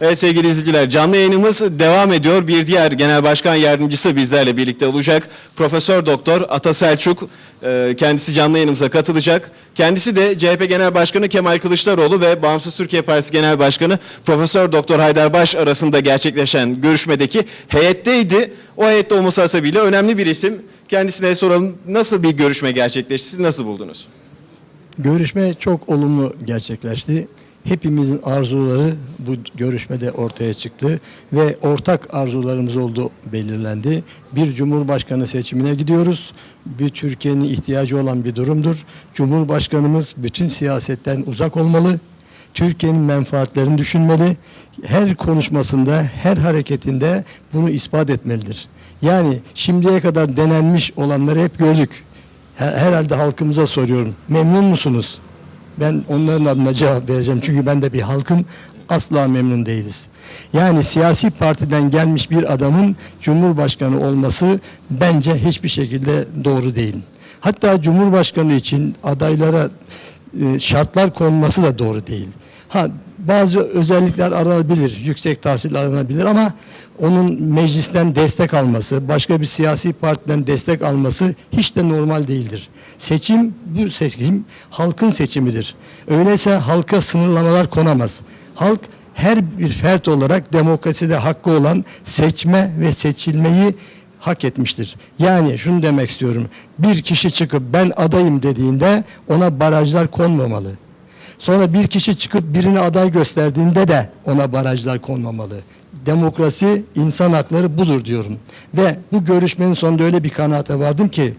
Evet sevgili izleyiciler canlı yayınımız devam ediyor. Bir diğer genel başkan yardımcısı bizlerle birlikte olacak. Profesör Doktor Ata Selçuk e, kendisi canlı yayınımıza katılacak. Kendisi de CHP Genel Başkanı Kemal Kılıçdaroğlu ve Bağımsız Türkiye Partisi Genel Başkanı Profesör Doktor Haydar Baş arasında gerçekleşen görüşmedeki heyetteydi. O heyette olması hasebiyle önemli bir isim. Kendisine soralım nasıl bir görüşme gerçekleşti? Siz nasıl buldunuz? Görüşme çok olumlu gerçekleşti. Hepimizin arzuları bu görüşmede ortaya çıktı ve ortak arzularımız olduğu belirlendi. Bir cumhurbaşkanı seçimine gidiyoruz. Bir Türkiye'nin ihtiyacı olan bir durumdur. Cumhurbaşkanımız bütün siyasetten uzak olmalı. Türkiye'nin menfaatlerini düşünmeli. Her konuşmasında, her hareketinde bunu ispat etmelidir. Yani şimdiye kadar denenmiş olanları hep gördük. Her- Herhalde halkımıza soruyorum. Memnun musunuz? Ben onların adına cevap vereceğim. Çünkü ben de bir halkım asla memnun değiliz. Yani siyasi partiden gelmiş bir adamın cumhurbaşkanı olması bence hiçbir şekilde doğru değil. Hatta cumhurbaşkanı için adaylara e, şartlar konması da doğru değil. Ha bazı özellikler aranabilir, yüksek tahsil aranabilir ama onun meclisten destek alması, başka bir siyasi partiden destek alması hiç de normal değildir. Seçim, bu seçim halkın seçimidir. Öyleyse halka sınırlamalar konamaz. Halk her bir fert olarak demokraside hakkı olan seçme ve seçilmeyi hak etmiştir. Yani şunu demek istiyorum. Bir kişi çıkıp ben adayım dediğinde ona barajlar konmamalı. Sonra bir kişi çıkıp birini aday gösterdiğinde de ona barajlar konmamalı. Demokrasi, insan hakları budur diyorum. Ve bu görüşmenin sonunda öyle bir kanaate vardım ki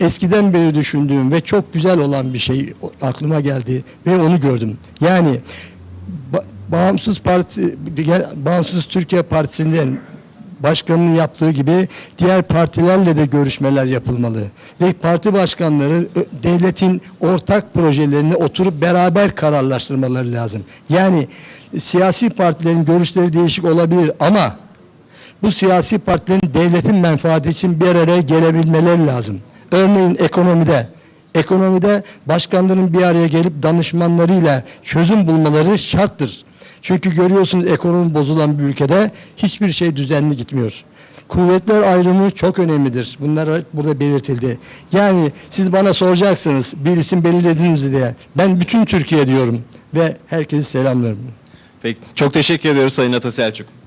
eskiden beri düşündüğüm ve çok güzel olan bir şey aklıma geldi ve onu gördüm. Yani ba- Bağımsız Parti Bağımsız Türkiye Partisi'nden başkanının yaptığı gibi diğer partilerle de görüşmeler yapılmalı. Ve parti başkanları devletin ortak projelerini oturup beraber kararlaştırmaları lazım. Yani siyasi partilerin görüşleri değişik olabilir ama bu siyasi partilerin devletin menfaati için bir araya gelebilmeleri lazım. Örneğin ekonomide ekonomide başkanların bir araya gelip danışmanlarıyla çözüm bulmaları şarttır. Çünkü görüyorsunuz ekonomi bozulan bir ülkede hiçbir şey düzenli gitmiyor. Kuvvetler ayrımı çok önemlidir. Bunlar burada belirtildi. Yani siz bana soracaksınız bir isim belirlediniz diye. Ben bütün Türkiye diyorum ve herkesi selamlarım. Peki çok teşekkür ediyoruz Sayın Ata Selçuk.